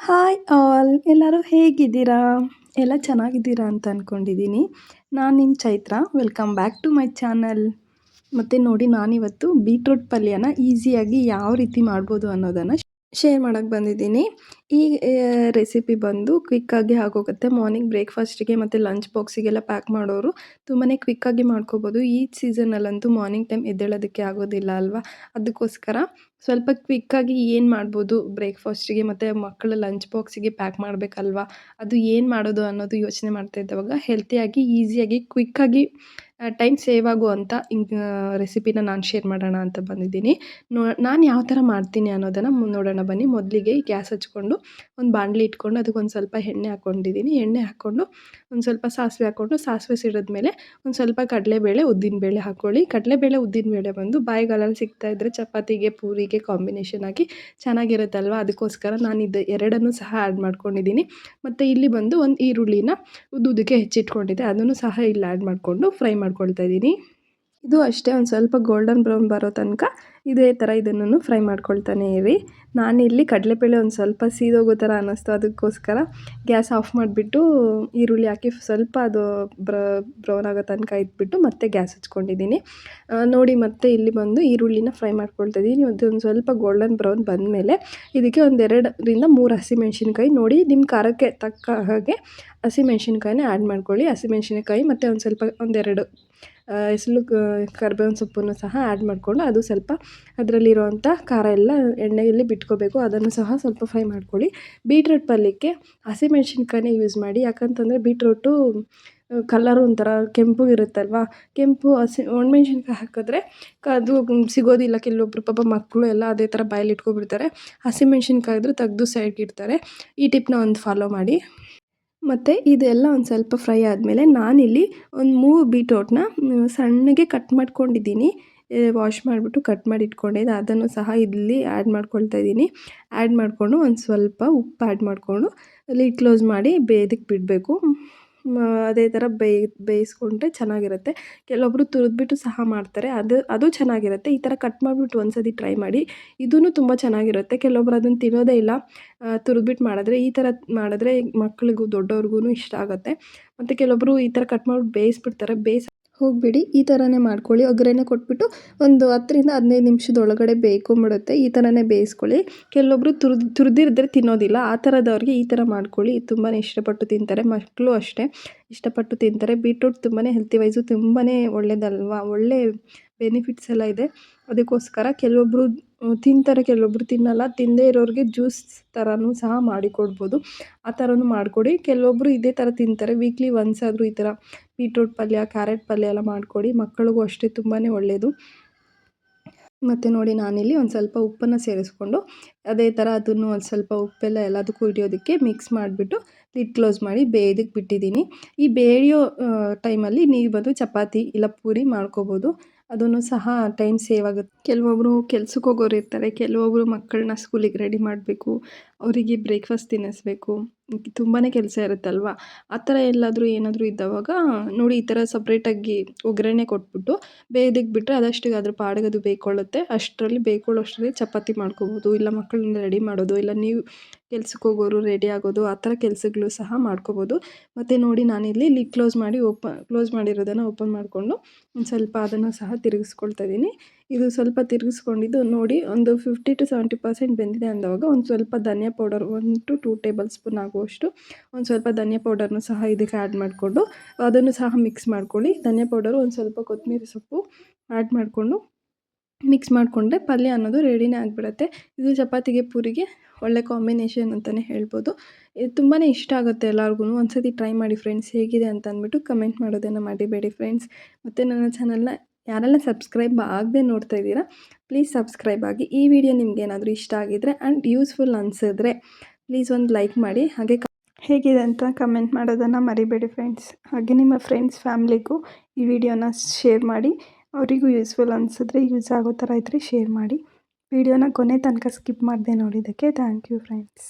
Hi all ಎಲ್ಲರೂ ಹೇಗಿದ್ದೀರಾ? ಎಲ್ಲ ಚೆನ್ನಾಗಿದ್ದೀರಾ ಅಂತ ಅಂದ್ಕೊಂಡಿದ್ದೀನಿ ನಾನು ನಿಮ್ಮ Chaitra welcome back to my channel ಮತ್ತು ನೋಡಿ ನಾನಿವತ್ತು ಬೀಟ್ರೂಟ್ ಪಲ್ಯನ ಈಸಿಯಾಗಿ ಯಾವ ರೀತಿ ಮಾಡ್ಬೋದು ಅನ್ನೋದನ್ನು ಶೇರ್ ಮಾಡೋಕ್ಕೆ ಬಂದಿದ್ದೀನಿ. ಈ ರೆಸಿಪಿ ಬಂದು ಕ್ವಿಕ್ಕಾಗಿ ಆಗೋಗುತ್ತೆ. ಮಾರ್ನಿಂಗ್ ಬ್ರೇಕ್ಫಾಸ್ಟಿಗೆ ಮತ್ತು ಲಂಚ್ ಬಾಕ್ಸಿಗೆಲ್ಲ ಪ್ಯಾಕ್ ಮಾಡೋರು ತುಂಬಾ ಕ್ವಿಕ್ಕಾಗಿ ಮಾಡ್ಕೋಬೋದು. ಈ ಸೀಸನಲ್ಲಂತೂ ಮಾರ್ನಿಂಗ್ ಟೈಮ್ ಎದ್ದೇಳೋದಕ್ಕೆ ಆಗೋದಿಲ್ಲ ಅಲ್ವಾ? ಅದಕ್ಕೋಸ್ಕರ ಸ್ವಲ್ಪ ಕ್ವಿಕ್ಕಾಗಿ ಏನು ಮಾಡ್ಬೋದು? ಬ್ರೇಕ್ಫಾಸ್ಟಿಗೆ ಮತ್ತು ಮಕ್ಕಳ ಲಂಚ್ ಬಾಕ್ಸಿಗೆ ಪ್ಯಾಕ್ ಮಾಡಬೇಕಲ್ವಾ? ಅದು ಏನು ಮಾಡೋದು ಅನ್ನೋದು ಯೋಚನೆ ಮಾಡ್ತಾ ಇದ್ದವಾಗ ಹೆಲ್ತಿಯಾಗಿ ಈಸಿಯಾಗಿ ಕ್ವಿಕ್ಕಾಗಿ ಟೈಮ್ ಸೇವ್ ಆಗುವಂಥ ರೆಸಿಪಿನ ನಾನು ಶೇರ್ ಮಾಡೋಣ ಅಂತ ಬಂದಿದ್ದೀನಿ. ನೋ, ನಾನು ಯಾವ ಥರ ಮಾಡ್ತೀನಿ ಅನ್ನೋದನ್ನು ನೋಡೋಣ ಬನ್ನಿ. ಮೊದಲಿಗೆ ಗ್ಯಾಸ್ ಹಚ್ಕೊಂಡು ಒಂದು ಬಾಣಲಿ ಇಟ್ಕೊಂಡು ಅದಕ್ಕೊಂದು ಸ್ವಲ್ಪ ಎಣ್ಣೆ ಹಾಕ್ಕೊಂಡಿದ್ದೀನಿ ಎಣ್ಣೆ ಹಾಕ್ಕೊಂಡು ಒಂದು ಸ್ವಲ್ಪ ಸಾಸಿವೆ ಹಾಕ್ಕೊಂಡು ಸಾಸಿವೆ ಸಿಡಿದ್ಮೇಲೆ ಒಂದು ಸ್ವಲ್ಪ ಕಡಲೆಬೇಳೆ, ಉದ್ದಿನಬೇಳೆ ಹಾಕ್ಕೊಳ್ಳಿ ಕಡಲೆಬೇಳೆ, ಉದ್ದಿನಬೇಳೆ ಬಂದು ಬಾಯಿಗಾಲಲ್ಲಿ ಸಿಗ್ತಾ ಇದ್ದರೆ ಚಪಾತಿಗೆ, ಪೂರಿಗೆ ಕಾಂಬಿನೇಷನ್ ಆಗಿ ಚೆನ್ನಾಗಿರುತ್ತಲ್ವ? ಅದಕ್ಕೋಸ್ಕರ ನಾನು ಇದು ಎರಡನ್ನೂ ಸಹ ಆ್ಯಡ್ ಮಾಡ್ಕೊಂಡಿದ್ದೀನಿ. ಮತ್ತು ಇಲ್ಲಿ ಬಂದು ಒಂದು ಈರುಳ್ಳಿನ ಉದ್ದುದಕ್ಕೆ ಹೆಚ್ಚಿಟ್ಕೊಂಡಿದ್ದೆ. ಅದನ್ನು ಸಹ ಇಲ್ಲಿ ಆ್ಯಡ್ ಮಾಡಿಕೊಂಡು ಫ್ರೈ ಮಾಡ್ಕೊಳ್ತಾ ಇದ್ದೀನಿ. ಇದು ಅಷ್ಟೇ ಒಂದು ಸ್ವಲ್ಪ ಗೋಲ್ಡನ್ ಬ್ರೌನ್ ಬರೋ ತನಕ ಇದೇ ಥರ ಇದನ್ನು ಫ್ರೈ ಮಾಡ್ಕೊಳ್ತಾನೆ ಇರಿ. ನಾನಿಲ್ಲಿ ಕಡಲೆಬೇಳೆ ಒಂದು ಸ್ವಲ್ಪ ಸೀದೋಗೋ ಥರ ಅನ್ನಿಸ್ತು. ಅದಕ್ಕೋಸ್ಕರ ಗ್ಯಾಸ್ ಆಫ್ ಮಾಡಿಬಿಟ್ಟು ಈರುಳ್ಳಿ ಹಾಕಿ ಸ್ವಲ್ಪ ಅದು ಬ್ರ ಬ್ರೌನ್ ಆಗೋ ತನಕ ಇದ್ಬಿಟ್ಟು ಮತ್ತೆ ಗ್ಯಾಸ್ ಹಚ್ಕೊಂಡಿದ್ದೀನಿ. ನೋಡಿ ಮತ್ತೆ ಇಲ್ಲಿ ಬಂದು ಈರುಳ್ಳಿನ ಫ್ರೈ ಮಾಡ್ಕೊಳ್ತಾ ಇದ್ದೀನಿ. ಒಂದು ಸ್ವಲ್ಪ ಗೋಲ್ಡನ್ ಬ್ರೌನ್ ಬಂದಮೇಲೆ ಇದಕ್ಕೆ ಒಂದೆರಡರಿಂದ ಮೂರು ಹಸಿಮೆಣ್ಸಿನ್ಕಾಯಿ ನೋಡಿ ನಿಮ್ಮ ಖಾರಕ್ಕೆ ತಕ್ಕ ಹಾಗೆ ಹಸಿಮೆಣ್ಸಿನ್ಕಾಯಿನ ಆ್ಯಡ್ ಮಾಡ್ಕೊಳ್ಳಿ. ಹಸಿಮೆಣ್ಸಿನ್ಕಾಯಿ ಮತ್ತು ಒಂದು ಸ್ವಲ್ಪ ಒಂದೆರಡು ಹೆಸಲು ಕರ್ಬೇವಿನ ಸೊಪ್ಪನ್ನು ಸಹ ಆ್ಯಡ್ ಮಾಡಿಕೊಂಡು ಅದು ಸ್ವಲ್ಪ ಅದರಲ್ಲಿರುವಂಥ ಖಾರ ಎಲ್ಲ ಎಣ್ಣೆಯಲ್ಲಿ ಬಿಟ್ಕೋಬೇಕು. ಅದನ್ನು ಸಹ ಸ್ವಲ್ಪ ಫ್ರೈ ಮಾಡ್ಕೊಳ್ಳಿ. ಬೀಟ್ರೂಟ್ ಪಲ್ಯಕ್ಕೆ ಹಸಿಮೆಣ್ಸಿನ್ಕಾಯಿನೇ ಯೂಸ್ ಮಾಡಿ. ಯಾಕಂತಂದರೆ ಬೀಟ್ರೂಟು ಕಲ್ಲರು ಒಂಥರ ಕೆಂಪು ಇರುತ್ತಲ್ವ? ಕೆಂಪು, ಹಸಿ, ಒಣಮೆಣ್ಸಿನ್ಕಾಯಿ ಹಾಕಿದ್ರೆ ಅದು ಸಿಗೋದಿಲ್ಲ. ಕೆಲವೊಬ್ರು ಪಾಪ ಮಕ್ಕಳು ಎಲ್ಲ ಅದೇ ಥರ ಬಾಯಲ್ಲಿ ಇಟ್ಕೊಬಿಡ್ತಾರೆ. ಹಸಿಮೆಣ್ಸಿನ್ಕಾಯಿ ತೆಗೆದು ತೆಗ್ದು ಸೈಡ್ಗೆ ಇಡ್ತಾರೆ. ಈ ಟಿಪ್ನ ಒಂದು ಫಾಲೋ ಮಾಡಿ. ಮತ್ತು ಇದೆಲ್ಲ ಒಂದು ಸ್ವಲ್ಪ ಫ್ರೈ ಆದಮೇಲೆ ನಾನಿಲ್ಲಿ ಒಂದು ಮೂರು ಬೀಟ್ರೋಟ್ನ ಸಣ್ಣಗೆ ಕಟ್ ಮಾಡ್ಕೊಂಡಿದ್ದೀನಿ. ವಾಶ್ ಮಾಡಿಬಿಟ್ಟು ಕಟ್ ಮಾಡಿ ಇಟ್ಕೊಂಡಿದ್ದೆ ಅದನ್ನು ಸಹ ಇಲ್ಲಿ ಆ್ಯಡ್ ಮಾಡ್ಕೊಳ್ತಾ ಇದ್ದೀನಿ. ಆ್ಯಡ್ ಮಾಡಿಕೊಂಡು ಒಂದು ಸ್ವಲ್ಪ ಉಪ್ಪು ಆ್ಯಡ್ ಮಾಡಿಕೊಂಡು ಲಿಡ್ ಕ್ಲೋಸ್ ಮಾಡಿ ಬೇಯೋದಕ್ಕೆ ಬಿಡಬೇಕು. ಅದೇ ಥರ ಬೇಯ್, ಬೇಯಿಸ್ಕೊಂಡ್ರೆ ಚೆನ್ನಾಗಿರುತ್ತೆ. ಕೆಲವೊಬ್ಬರು ತುರಿದ್ಬಿಟ್ಟು ಸಹ ಮಾಡ್ತಾರೆ. ಅದು ಅದು ಚೆನ್ನಾಗಿರುತ್ತೆ. ಈ ಥರ ಕಟ್ ಮಾಡಿಬಿಟ್ಟು ಒಂದು ಸತಿ ಟ್ರೈ ಮಾಡಿ ಇದೂ ತುಂಬ ಚೆನ್ನಾಗಿರುತ್ತೆ. ಕೆಲವೊಬ್ರು ಅದನ್ನು ತಿನ್ನೋದೇ ಇಲ್ಲ. ತುರಿದ್ಬಿಟ್ಟು ಮಾಡಿದ್ರೆ ಈ ಥರ ಮಾಡಿದ್ರೆ ಮಕ್ಳಿಗೂ ದೊಡ್ಡವ್ರಿಗೂ ಇಷ್ಟ ಆಗುತ್ತೆ. ಮತ್ತು ಕೆಲವೊಬ್ಬರು ಈ ಥರ ಕಟ್ ಮಾಡಿಬಿಟ್ಟು ಬೇಯಿಸ್ಬಿಡ್ತಾರೆ. ಬೇಯಿಸಿ ಹೋಗಿಬಿಡಿ, ಈ ಥರನೇ ಮಾಡ್ಕೊಳ್ಳಿ. ಒಗ್ಗರಣೆ ಕೊಟ್ಬಿಟ್ಟು ಒಂದು ಹತ್ತರಿಂದ ಹದಿನೈದು ನಿಮಿಷದೊಳಗಡೆ ಬೇಯ್ಕೊಂಬಿಡುತ್ತೆ ಈ ಥರನೇ ಬೇಯಿಸ್ಕೊಳ್ಳಿ. ಕೆಲವೊಬ್ಬರು ತುರ್ದು ತುರಿದಿರಿದ್ರೆ ತಿನ್ನೋದಿಲ್ಲ. ಆ ಥರದವ್ರಿಗೆ ಈ ಥರ ಮಾಡ್ಕೊಳ್ಳಿ. ತುಂಬಾ ಇಷ್ಟಪಟ್ಟು ತಿಂತಾರೆ. ಮಕ್ಕಳು ಅಷ್ಟೇ ಇಷ್ಟಪಟ್ಟು ತಿಂತಾರೆ. ಬೀಟ್ರೂಟ್ ತುಂಬಾ ಹೆಲ್ತಿ ವೈಸು ತುಂಬಾ ಒಳ್ಳೆಯದಲ್ವ ಒಳ್ಳೆ ಬೆನಿಫಿಟ್ಸ್ ಎಲ್ಲ ಇದೆ. ಅದಕ್ಕೋಸ್ಕರ ಕೆಲವೊಬ್ಬರು ತಿಂತಾರೆ. ಕೆಲವೊಬ್ಬರು ತಿನ್ನಲ್ಲ. ತಿಂದೇ ಇರೋರಿಗೆ ಜ್ಯೂಸ್ ಥರನೂ ಸಹ ಮಾಡಿಕೊಡ್ಬೋದು. ಆ ಥರನೂ ಮಾಡಿಕೊಡಿ. ಕೆಲವೊಬ್ಬರು ಇದೇ ಥರ ತಿಂತಾರೆ. ವೀಕ್ಲಿ ಒನ್ಸ್ ಆದರೂ ಈ ಥರ ಬೀಟ್ರೂಟ್ ಪಲ್ಯ, ಕ್ಯಾರೆಟ್ ಪಲ್ಯ ಎಲ್ಲ ಮಾಡಿಕೊಡಿ. ಮಕ್ಕಳಿಗೂ ಅಷ್ಟೇ ತುಂಬಾ ಒಳ್ಳೆಯದು ಮತ್ತು ನೋಡಿ ನಾನಿಲ್ಲಿ ಒಂದು ಸ್ವಲ್ಪ ಉಪ್ಪನ್ನು ಸೇರಿಸ್ಕೊಂಡು ಅದೇ ಥರ ಅದನ್ನು ಒಂದು ಸ್ವಲ್ಪ ಉಪ್ಪೆಲ್ಲ ಎಲ್ಲದಕ್ಕೂ ಹಿಡಿಯೋದಕ್ಕೆ ಮಿಕ್ಸ್ ಮಾಡಿಬಿಟ್ಟು ಲಿಡ್ ಕ್ಲೋಸ್ ಮಾಡಿ ಬೇಯೋದಕ್ಕೆ ಬಿಟ್ಟಿದ್ದೀನಿ. ಈ ಬೇಯೋ ಟೈಮಲ್ಲಿ ನೀವು ಬಂದು ಚಪಾತಿ ಇಲ್ಲ ಪೂರಿ ಮಾಡ್ಕೋಬೋದು. ಅದನ್ನು ಸಹ ಟೈಮ್ ಸೇವ್ ಆಗುತ್ತೆ. ಕೆಲವೊಬ್ಬರು ಕೆಲ್ಸಕ್ಕೆ ಹೋಗೋರು ಇರ್ತಾರೆ. ಕೆಲವೊಬ್ಬರು ಮಕ್ಕಳನ್ನ ಸ್ಕೂಲಿಗೆ ರೆಡಿ ಮಾಡಬೇಕು. ಅವರಿಗೆ ಬ್ರೇಕ್ಫಾಸ್ಟ್ ತಿನ್ನಿಸ್ಬೇಕು. ತುಂಬಾ ಕೆಲಸ ಇರುತ್ತಲ್ವ? ಆ ಥರ ಎಲ್ಲಾದರೂ ಏನಾದರೂ ಇದ್ದವಾಗ ನೋಡಿ ಈ ಥರ ಸಪ್ರೇಟಾಗಿ ಒಗ್ಗರಣೆ ಕೊಟ್ಬಿಟ್ಟು ಬೇದಿಗೆ ಬಿಟ್ಟರೆ ಅದಷ್ಟಿಗೆ ಅದ್ರ ಪಾಡಿಗೆ ಬೇಕೊಳ್ಳುತ್ತೆ ಅಷ್ಟರಲ್ಲಿ ಅಷ್ಟರಲ್ಲಿ ಚಪಾತಿ ಮಾಡ್ಕೋಬೋದು. ಇಲ್ಲ ಮಕ್ಕಳನ್ನ ರೆಡಿ ಮಾಡೋದು, ಇಲ್ಲ ನೀವು ಕೆಲ್ಸಕ್ಕೆ ಹೋಗೋರು ರೆಡಿ ಆಗೋದು, ಆ ಥರ ಕೆಲಸಗಳು ಸಹ ಮಾಡ್ಕೋಬೋದು. ಮತ್ತು ನೋಡಿ ನಾನಿಲ್ಲಿ ಲಿಡ್ ಕ್ಲೋಸ್ ಮಾಡಿ ಓಪ ಕ್ಲೋಸ್ ಮಾಡಿರೋದನ್ನು ಓಪನ್ ಮಾಡಿಕೊಂಡು ಒಂದು ಸ್ವಲ್ಪ ಅದನ್ನು ಸಹ ತಿರುಗಿಸ್ಕೊಳ್ತಾ ಇದ್ದೀನಿ. ಇದು ಸ್ವಲ್ಪ ತಿರುಗಿಸ್ಕೊಂಡಿದ್ದು ನೋಡಿ, ಒಂದು ಫಿಫ್ಟಿ ಟು ಸೆವೆಂಟಿ ಪರ್ಸೆಂಟ್ ಬೆಂದಿದೆ ಅಂದಾಗ ಒಂದು ಸ್ವಲ್ಪ ಧನಿಯಾ powder one to two tablespoon ಆಗುವಷ್ಟು ಒಂದು ಸ್ವಲ್ಪ ಧನಿಯಾ ಪೌಡರ್ನು ಸಹ ಇದಕ್ಕೆ ಆ್ಯಡ್ ಮಾಡಿಕೊಂಡು, ಅದನ್ನು ಸಹ ಮಿಕ್ಸ್ ಮಾಡ್ಕೊಳ್ಳಿ. ಧನಿಯಾ ಪೌಡರು ಒಂದು ಸ್ವಲ್ಪ ಕೊತ್ತಂಬರಿ ಸೊಪ್ಪು ಆ್ಯಡ್ ಮಾಡಿಕೊಂಡು ಮಿಕ್ಸ್ ಮಾಡಿಕೊಂಡ್ರೆ ಪಲ್ಯ ಅನ್ನೋದು ರೆಡಿನೇ ಆಗಿಬಿಡುತ್ತೆ. ಇದು ಚಪಾತಿಗೆ ಪೂರಿಗೆ ಒಳ್ಳೆ ಕಾಂಬಿನೇಷನ್ ಅಂತಲೇ ಹೇಳ್ಬೋದು. ಇದು ತುಂಬಾ ಇಷ್ಟ ಆಗುತ್ತೆ ಎಲ್ಲರಿಗೂ ಒಂದ್ಸತಿ ಟ್ರೈ ಮಾಡಿ ಫ್ರೆಂಡ್ಸ್ ಹೇಗಿದೆ ಅಂತ ಅಂದ್ಬಿಟ್ಟು ಕಮೆಂಟ್ ಮಾಡೋದನ್ನು ಮಾಡಿಬೇಡಿ ಫ್ರೆಂಡ್ಸ್ ಮತ್ತು ನನ್ನ ಚಾನಲ್ನ ಯಾರೆಲ್ಲ ಸಬ್ಸ್ಕ್ರೈಬ್ ಆಗದೆ ನೋಡ್ತಾ ಇದ್ದೀರಾ ಪ್ಲೀಸ್ ಸಬ್ಸ್ಕ್ರೈಬ್ ಆಗಿ. ಈ ವಿಡಿಯೋ ನಿಮ್ಗೆ ಏನಾದರೂ ಇಷ್ಟ ಆಗಿದ್ರೆ ಆ್ಯಂಡ್ ಯೂಸ್ಫುಲ್ ಅನಿಸಿದ್ರೆ ಪ್ಲೀಸ್ ಒಂದು ಲೈಕ್ ಮಾಡಿ, ಹಾಗೆ ಹೇಗಿದೆ ಅಂತ ಕಮೆಂಟ್ ಮಾಡೋದನ್ನು ಮರಿಬೇಡಿ ಫ್ರೆಂಡ್ಸ್ ಹಾಗೆ ನಿಮ್ಮ ಫ್ರೆಂಡ್ಸ್ ಫ್ಯಾಮ್ಲಿಗೂ ಈ ವಿಡಿಯೋನ ಶೇರ್ ಮಾಡಿ. ಅವರಿಗೂ ಯೂಸ್ಫುಲ್ ಅನಿಸಿದ್ರೆ ಯೂಸ್ ಆಗೋ ಥರ ಇದ್ದರೆ ಶೇರ್ ಮಾಡಿ. ವಿಡಿಯೋನ ಕೊನೆ ತನಕ ಸ್ಕಿಪ್ ಮಾಡದೆ ನೋಡಿದ್ದಕ್ಕೆ ಥ್ಯಾಂಕ್ ಯು ಫ್ರೆಂಡ್ಸ್